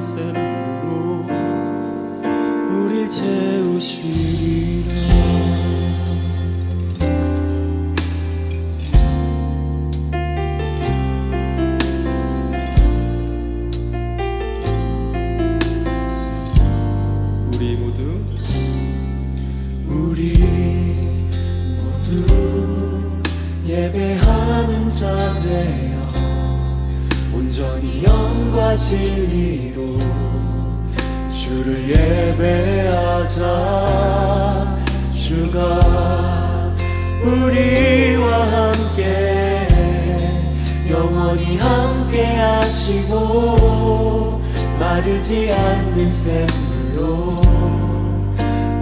샘물로 우릴 채우시리라 온전히 영과 진리로 주를 예배하자. 주가 우리와 함께 영원히 함께 하시고 마르지 않는 샘물로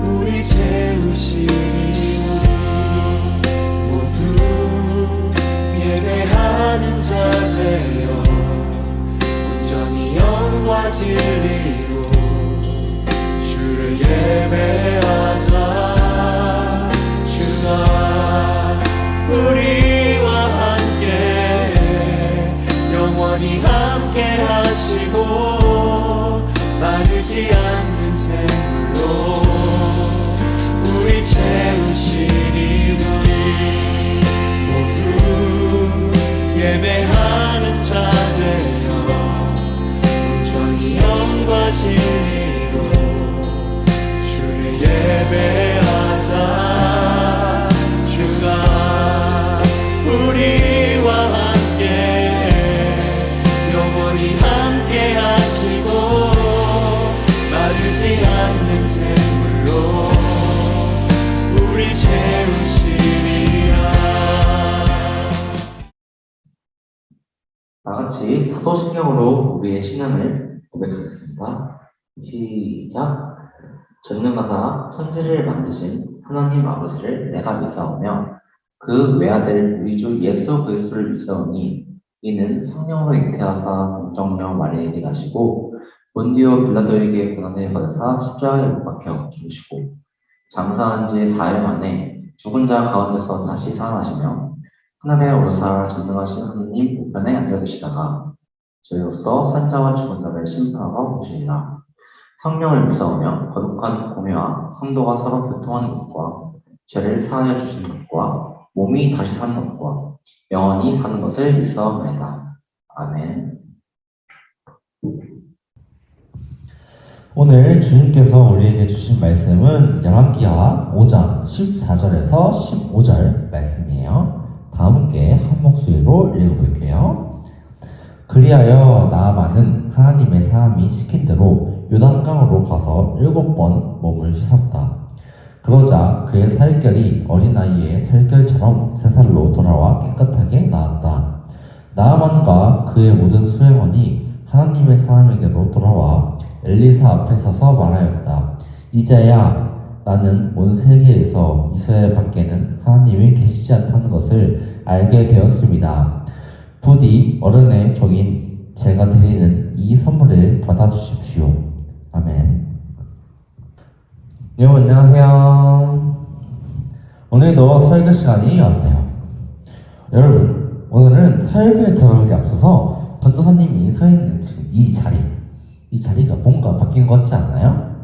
우리 채우시리. 모두 예배하는 자 되 영과 진리로 주를 예배하자. 주가 우리와 함께 영원히 함께 하시고 마르지 않는 샘물로 우리 채우시리 우리 모두 예배하는 자되 진리로 주를 예배하자 주가 우리와 함께 영원히 함께 하시고 마르지 않는 샘물로 우리 채우시리라 다 같이 사도신경으로 우리의 신앙을 고백하겠습니다. 시작. 전능하사 천지를 만드신 하나님 아버지를 내가 믿사오며 그 외아들 우리 주 예수 그리스도를 믿사오니 이는 성령으로 잉태하사 동정녀 마리에게 나시고 본디오 빌라도에게 고난을 받으사 십자가에 못 박혀 죽으시고 장사한 지 사흘 만에 죽은 자 가운데서 다시 살아나시며 하늘에 오르사 전능하신 하느님 우편에 앉아 계시다가 저희로서 산자와 죽은 자를 심판하러 오시리라. 성령을 믿사오며 거룩한 공회와 성도가 서로 교통하는 것과 죄를 사하여 주시는 것과 몸이 다시 사는 것과 영원히 사는 것을 믿사옵나이다. 아멘. 오늘 주님께서 우리에게 주신 말씀은 열왕기하 5장 14절에서 15절 말씀이에요. 다 함께 한 목소리로 읽어볼게요. 그리하여 나아만은 하나님의 사람이 시킨 대로 요단강으로 가서 일곱 번 몸을 씻었다. 그러자 그의 살결이 어린아이의 살결처럼 세 살로 돌아와 깨끗하게 나았다. 나아만과 그의 모든 수행원이 하나님의 사람에게로 돌아와 엘리사 앞에 서서 말하였다. 이제야 나는 온 세계에서 이스라엘 밖에는 하나님이 계시지 않다는 것을 알게 되었습니다. 부디 어른의 종인 제가 드리는 이 선물을 받아주십시오. 아멘. 여러분 안녕하세요. 오늘도 설교 시간이 왔어요. 여러분 오늘은 설교에 들어가기 앞서서 전도사님이 서 있는 지금 이 자리 이 자리가 뭔가 바뀐 것 같지 않나요?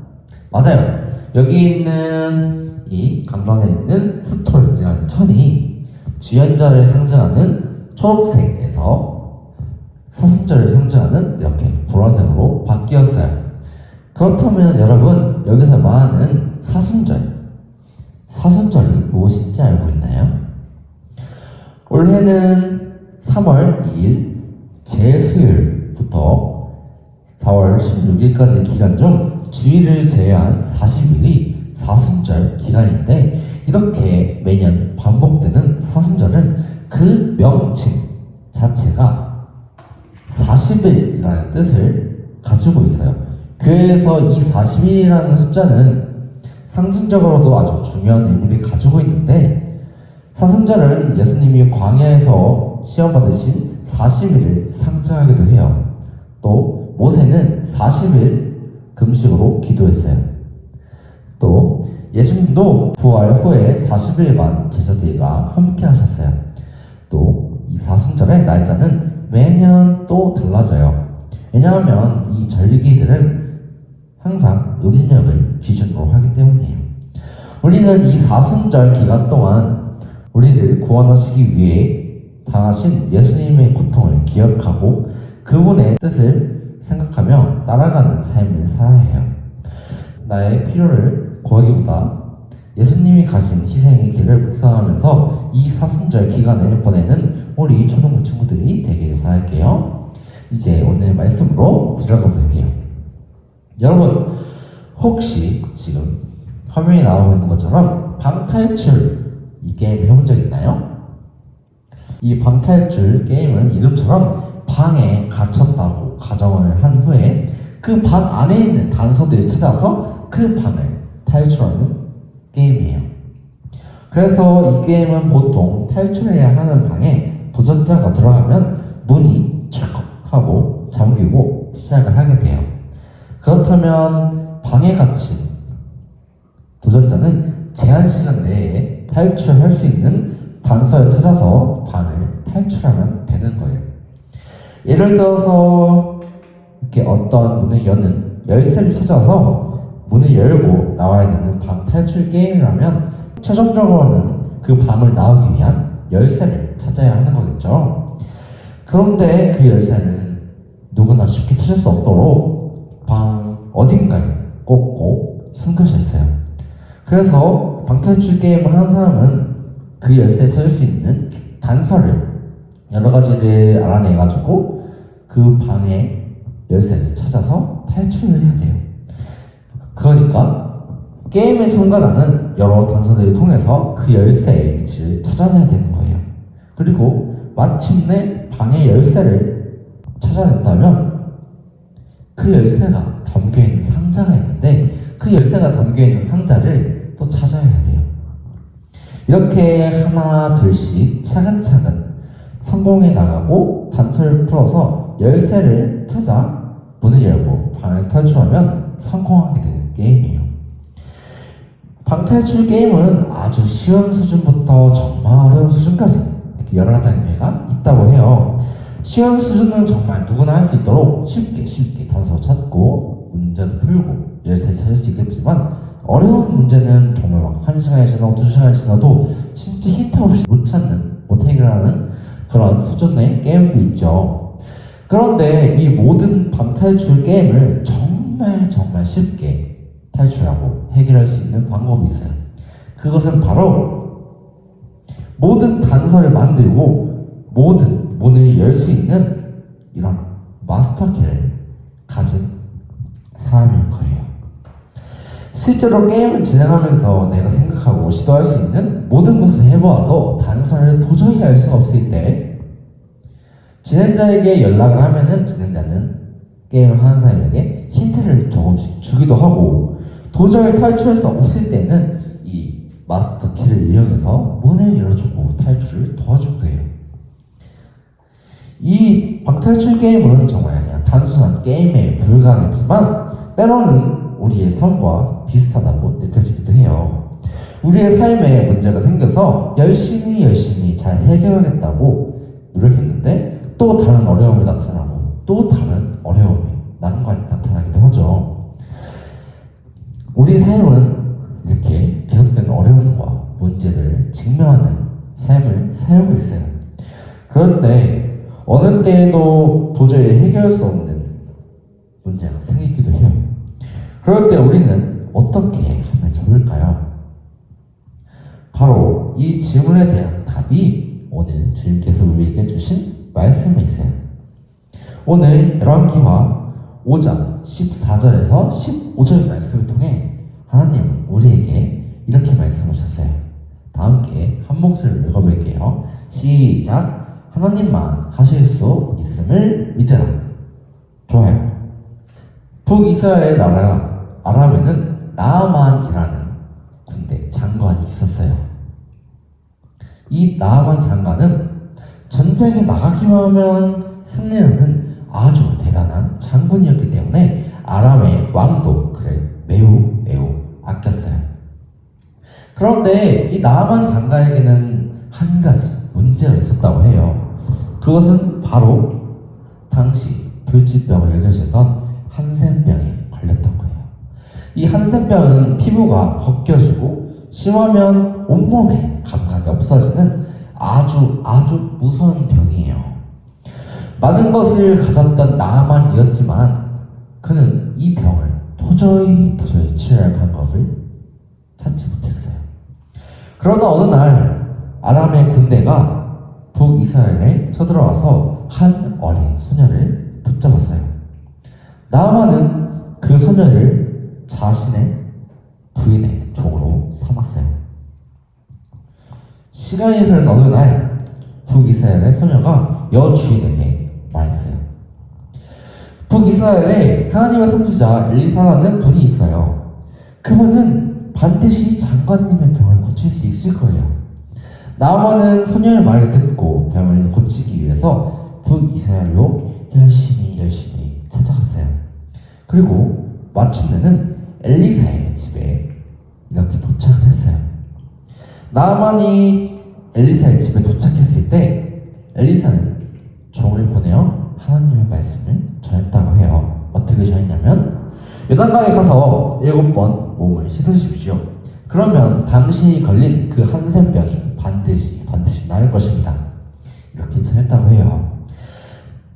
맞아요. 여기 있는 이 강단에 있는 스톨이라는 천이 주연자를 상징하는 초록색에서 사슴자를 상징하는 이렇게 보라색으로 바뀌었어요. 그렇다면 여러분 여기서 말하는 사순절 사순절이 무엇인지 알고 있나요? 올해는 3월 2일 제수요일부터 4월 16일까지 기간 중 주일을 제외한 40일이 사순절 기간인데 이렇게 매년 반복되는 사순절은 그 명칭 자체가 40일이라는 뜻을 가지고 있어요. 그래서 이 40일이라는 숫자는 상징적으로도 아주 중요한 의미를 가지고 있는데 사순절은 예수님이 광야에서 시험 받으신 40일을 상징하기도 해요. 또 모세는 40일 금식으로 기도했어요. 또 예수님도 부활 후에 40일간 제자들과 함께 하셨어요. 또 이 사순절의 날짜는 매년 또 달라져요. 왜냐하면 이 절기들은 항상 음력을 기준으로 하기 때문이에요. 우리는 이 사순절 기간 동안 우리를 구원하시기 위해 당하신 예수님의 고통을 기억하고 그분의 뜻을 생각하며 따라가는 삶을 살아야 해요. 나의 필요를 구하기보다 예수님이 가신 희생의 길을 묵상하면서 이 사순절 기간을 보내는 우리 초등부 친구들이 되기를 바랄게요. 이제 오늘 말씀으로 들어가 볼게요. 여러분, 혹시 지금 화면에 나오고 있는 것처럼 방탈출 이 게임 해본 적 있나요? 이 방탈출 게임은 이름처럼 방에 갇혔다고 가정을 한 후에 그 방 안에 있는 단서들을 찾아서 그 방을 탈출하는 게임이에요. 그래서 이 게임은 보통 탈출해야 하는 방에 도전자가 들어가면 문이 철컥 하고 잠기고 시작을 하게 돼요. 그렇다면 방에 갇힌 도전자는 제한 시간 내에 탈출할 수 있는 단서를 찾아서 방을 탈출하면 되는 거예요. 예를 들어서 이렇게 어떤 문을 여는 열쇠를 찾아서 문을 열고 나와야 되는 방 탈출 게임이라면 최종적으로는 그 방을 나오기 위한 열쇠를 찾아야 하는 거겠죠. 그런데 그 열쇠는 누구나 쉽게 찾을 수 없도록 방 어딘가에 꽂고 숨겨져 있어요. 그래서 방 탈출 게임을 하는 사람은 그 열쇠 찾을 수 있는 단서를 여러 가지를 알아내가지고 그 방의 열쇠를 찾아서 탈출을 해야 돼요. 그러니까 게임의 참가자는 여러 단서들을 통해서 그 열쇠의 위치를 찾아내야 되는 거예요. 그리고 마침내 방의 열쇠를 찾아낸다면 그 열쇠가 담겨 있는 상자가 있는데 그 열쇠가 담겨 있는 상자를 또 찾아야 돼요. 이렇게 하나 둘씩 차근차근 성공해 나가고 단서를 풀어서 열쇠를 찾아 문을 열고 방을 탈출하면 성공하게 되는 게임이에요. 방탈출 게임은 아주 쉬운 수준부터 정말 어려운 수준까지 이렇게 여러 단계가 있다고 해요. 쉬운 수준은 정말 누구나 할 수 있도록 쉽게 쉽게 단서 찾고 문제도 풀고 열쇠 찾을 수 있겠지만 어려운 문제는 정말 막한 시간이 지나고 두 시간이 지나도 진짜 힌트 없이 못 찾는 못 해결하는 그런 수준의 게임도 있죠. 그런데 이 모든 방탈출 게임을 정말 정말 쉽게 탈출하고 해결할 수 있는 방법이 있어요. 그것은 바로 모든 단서를 만들고 모든 문을 열 수 있는 이런 마스터키를 가진 사람일 거예요. 실제로 게임을 진행하면서 내가 생각하고 시도할 수 있는 모든 것을 해보아도 단서를 도저히 알수 없을 때 진행자에게 연락을 하면은 진행자는 게임을 하는 사람에게 힌트를 조금씩 주기도 하고 도저히 탈출할 수 없을 때는 이 마스터 키를 이용해서 문을 열어주고 탈출을 도와주기도 해요. 이 방탈출 게임은 정말 그냥 단순한 게임에 불과하겠지만 때로는 우리의 삶과 비슷하다고 느껴지기도 해요. 우리의 삶에 문제가 생겨서 열심히 열심히 잘 해결하겠다고 노력했는데 또 다른 어려움이 나타나고 또 다른 어려움이 난관이 나타나기도 하죠. 우리 삶은 이렇게 계속되는 어려움과 문제들을 직면하는 삶을 살고 있어요. 그런데 어느 때에도 도저히 해결할 수 없는 문제가 생기기도 해요. 그럴 때 우리는 어떻게 하면 좋을까요? 바로 이 질문에 대한 답이 오늘 주님께서 우리에게 주신 말씀이 있어요. 오늘 열왕기와 5장 14절에서 15절 말씀을 통해 하나님 우리에게 이렇게 말씀하셨어요. 다 함께 한 목소리로 읽어볼게요. 시작. 하나님만 하실 수 있음을 믿으라. 좋아요. 북이스라엘 나라 아람에는 나아만이라는 군대 장관이 있었어요. 이 나아만 장관은 전쟁에 나가기만 하면 승리하는 아주 대단한 장군이었기 때문에 아람의 왕도 그를 매우 매우 아꼈어요. 그런데 이 나아만 장관에게는 한 가지 문제가 있었다고 해요. 그것은 바로 당시 불치병을 일으켰던 한센병에 걸렸던 거예요. 이 한센병은 피부가 벗겨지고 심하면 온몸에 감각이 없어지는 아주 아주 무서운 병이에요. 많은 것을 가졌던 나만이었지만 그는 이 병을 도저히 도저히 치료할 방법을 찾지 못했어요. 그러다 어느 날 아람의 군대가 북이스라엘에 쳐들어와서 한 어린 소녀를 붙잡았어요. 나아만은 그 소녀를 자신의 부인의 종으로 삼았어요. 시간이 흐른 어느 날 북이스라엘의 소녀가 여주인에게 말했어요. 북이스라엘에 하나님의 선지자 엘리사라는 분이 있어요. 그분은 반드시 장관님의 병을 고칠 수 있을 거예요. 나아만은 소녀의 말을 듣고 병을 고치기 위해서 북이스라엘로 열심히 열심히 찾아갔어요. 그리고 마침내는 엘리사의 집에 이렇게 도착을 했어요. 나아만이 엘리사의 집에 도착했을 때 엘리사는 종을 보내어 하나님의 말씀을 전했다고 해요. 어떻게 전했냐면 요단강에 가서 일곱 번 몸을 씻으십시오. 그러면 당신이 걸린 그 한센병이 반드시 반드시 나을 것입니다. 이렇게 전했다고 해요.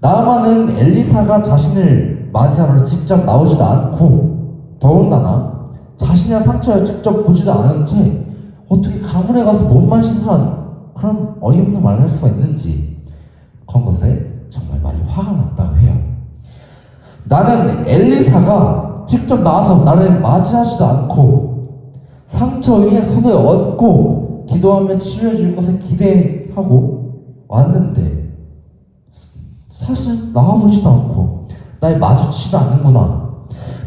나아만은 엘리사가 자신을 맞이하러 직접 나오지도 않고 더군다나 자신의 상처를 직접 보지도 않은 채 어떻게 가문에 가서 몸만 씻으란 그런 어이없는 말을 할 수가 있는지 그런 것에 정말 많이 화가 났다고 해요. 나는 엘리사가 직접 나와서 나를 맞이하지도 않고 상처 위에 손을 얹고 기도하며 치료해 줄 것을 기대하고 왔는데 사실 나와보지도 않고 날 마주치지도 않는구나.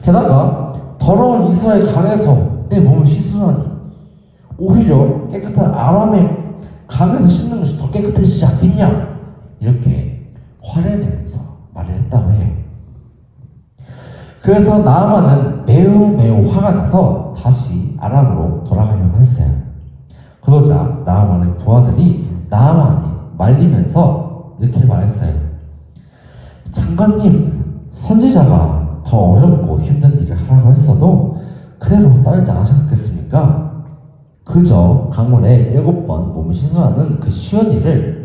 게다가 더러운 이스라엘 강에서 내 몸을 씻으라니 오히려 깨끗한 아람의 강에서 씻는 것이 더 깨끗해지지 않겠냐 이렇게 화를 내면서 말을 했다고 해요. 그래서 나아만은 매우 매우 화가 나서 다시 아람으로 돌아가려고 했어요. 그러자 나아만의 부하들이 나아만이 말리면서 이렇게 말했어요. 장관님, 선지자가 더 어렵고 힘든 일을 하라고 했어도 그대로 따르지 않으셨겠습니까? 그저 강물에 일곱 번 몸을 씻으라는 그 쉬운 일을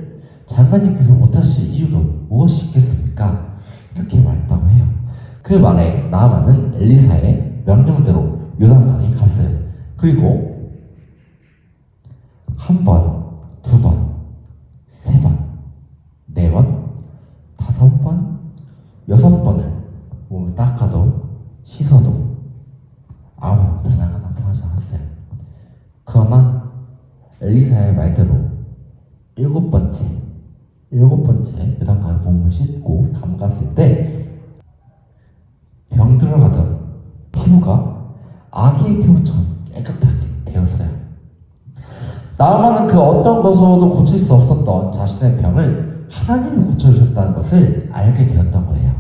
장관님께서 못하실 이유가 무엇이 있겠습니까? 이렇게 말했다고 해요. 그 말에 나아만은 엘리사의 명령대로 요단강에 갔어요. 그리고 한 번, 두 번, 세 번, 네 번, 다섯 번, 여섯 번을 몸을 닦아도 씻어도 아무 변화가 나타나지 않았어요. 그러나 엘리사의 말대로 일곱 번째, 일곱 번째 요단강에 몸을 씻고 담갔을 때 병 들어 가던 피부가 아기의 피부처럼 깨끗하게 되었어요. 나아만은 그 어떤 것으로도 고칠 수 없었던 자신의 병을 하나님이 고쳐주셨다는 것을 알게 되었던 거예요.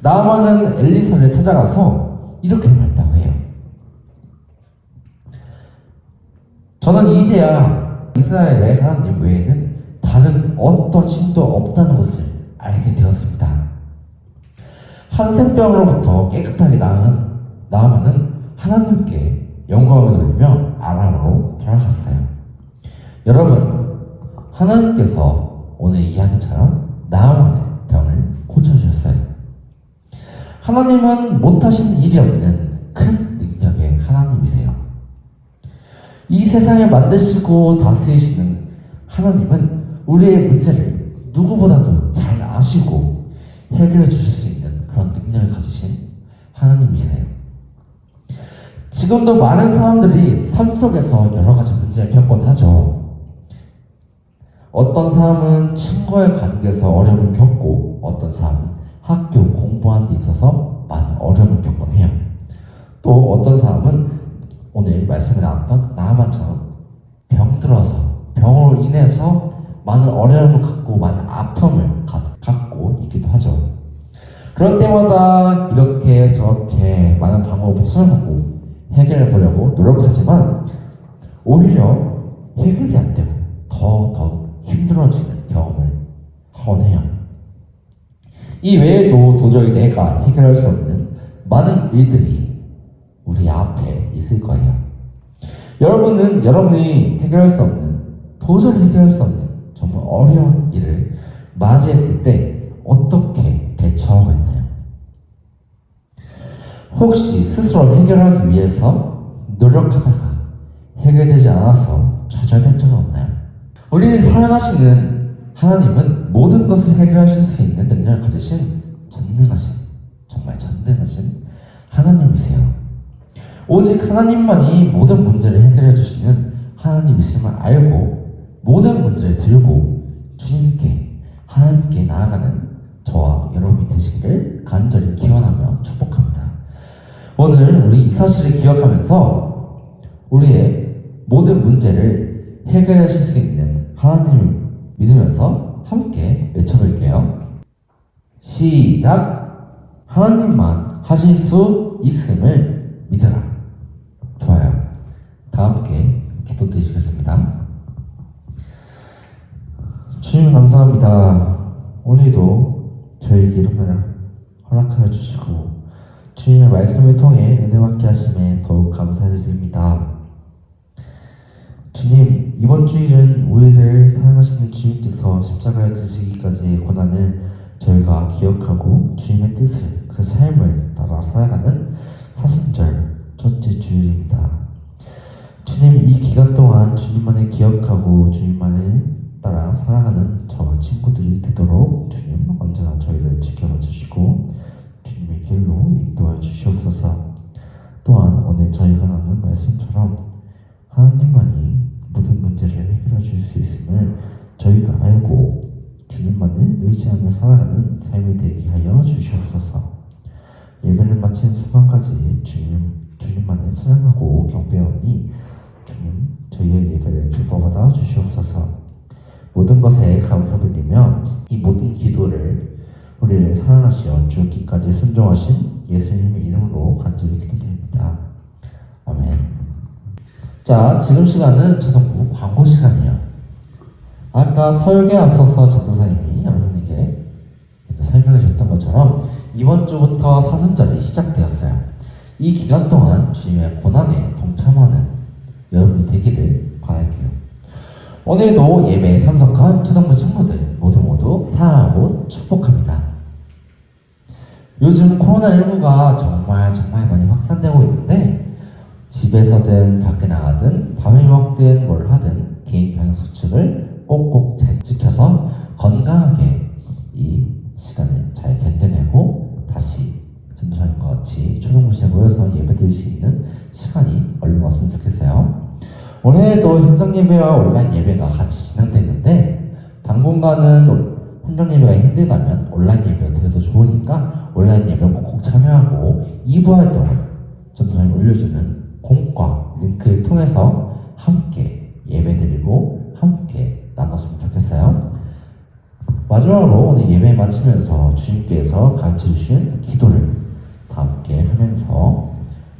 나아만은 엘리사를 찾아가서 이렇게 말했다고 해요. 저는 이제야 이스라엘의 하나님 외에는 다른 어떤 신도 없다는 것을 알게 되었습니다. 한센병으로부터 깨끗하게 나은 나아만은 하나님께 영광을 돌리며 아람으로 돌아갔어요. 여러분, 하나님께서 오늘 이야기처럼 나아만의 병을 고쳐주셨어요. 하나님은 못하신 일이 없는 큰 능력의 하나님이세요. 이 세상을 만드시고 다스리시는 하나님은 우리의 문제를 누구보다도 잘 아시고 해결해 주실 수 있는 그런 능력을 가지신 하나님이세요. 지금도 많은 사람들이 삶 속에서 여러 가지 문제를 겪곤 하죠. 어떤 사람은 친구와의 관계에서 어려움을 겪고 어떤 사람은 학교 공부하는 데 있어서 많은 어려움을 겪곤 해요. 또 어떤 사람은 오늘 말씀에 나왔던 나만처럼 병들어서 병으로 인해서 많은 어려움을 갖고 많은 아픔을 가- 갖고 있기도 하죠. 그럴 때마다 이렇게 저렇게 많은 방법을 찾아보고 해결해 보려고 노력하지만 오히려 해결이 안 되고 더 더 힘들어지는 경험을 하곤 해요. 이 외에도 도저히 내가 해결할 수 없는 많은 일들이 우리 앞에 있을 거예요. 여러분은 여러분이 해결할 수 없는, 도저히 해결할 수 없는 정말 어려운 일을 맞이했을 때 어떻게 대처하고 있나요? 혹시 스스로 해결하기 위해서 노력하다가 해결되지 않아서 좌절된 적은 없나요? 우리를 사랑하시는 하나님은 모든 것을 해결하실 수 있는 능력을 가지신 전능하신, 정말 전능하신 하나님이세요. 오직 하나님만이 모든 문제를 해결해 주시는 하나님이심을 알고 모든 문제를 들고 주님께 하나님께 나아가는 저와 여러분이 되시기를 간절히 기원하며 축복합니다. 오늘 우리 이 사실을 기억하면서 우리의 모든 문제를 해결하실 수 있는 하나님을 믿으면서 함께 외쳐볼게요. 시작! 하나님만 하실 수 있음을 믿어라. 좋아요. 다 함께 기도 드리시겠습니다. 주님 감사합니다. 오늘도 저에게 이름을 허락하여 주시고 주님의 말씀을 통해 은혜 받게 하심에 더욱 감사드립니다. 주님, 이번 주일은 우리를 사랑하시는 주님께서 십자가에 지시기까지의 고난을 저희가 기억하고 주님의 뜻을 그 삶을 따라 살아가는 사순절 첫째 주일입니다. 주님, 이 기간 동안 주님만을 기억하고 주님만을 따라 살아가는 저와 친구들이 되도록 주님 언제나 저희를 지켜봐 주시고 주님의 길로 인도하여 주시옵소서. 또한 오늘 저희가 나눈 말씀처럼 하나님만이 모든 문제를 해결해 줄 수 있음을 저희가 알고 주님만을 의지하며 살아가는 삶이 되게 하여 주시옵소서. 예배를 마친 순간까지 주님 주님만을 찬양하고 경배하니 주님 저희의 예배를 기뻐받아 주시옵소서. 모든 것에 감사드리며 이 모든 기도를 우리를 사랑하시어 죽기까지 순종하신 예수님의 이름으로 간절히 기도드립니다. 아멘. 자, 지금 시간은 초등부 광고 시간이에요. 아까 설교에 앞서서 전도사님이 여러분에게 설명해 줬던 것처럼 이번 주부터 사순절이 시작되었어요. 이 기간 동안 주님의 고난에 동참하는 여러분이 되기를 바랄게요. 오늘도 예배에 참석한 초등부 친구들 모두 모두 사랑하고 축복합니다. 요즘 코로나19가 정말 정말 많이 확산되고 있는데 집에서든 밖에 나가든 밥을 먹든 뭘 하든 개인 방역 수칙을 꼭꼭 잘 지켜서 건강하게 이 시간을 잘 견뎌내고 다시 전도사님과 같이 초등부 시에 모여서 예배 드릴 수 있는 시간이 얼른 왔으면 좋겠어요. 올해도 현장 예배와 온라인 예배가 같이 진행되는데 당분간은 현장 예배가 힘들다면 온라인 예배가 되게 좋으니까 온라인 예배 꼭꼭 참여하고 2부 활동을 전도사님 올려주는 공과 링크를 통해서 함께 예배드리고 함께 나눴으면 좋겠어요. 마지막으로 오늘 예배 마치면서 주님께서 가르쳐 주신 기도를 다 함께 하면서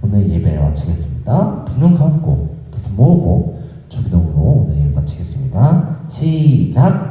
오늘 예배를 마치겠습니다. 두눈 감고 모으고 주기도문으로 오늘 마치겠습니다. 시작!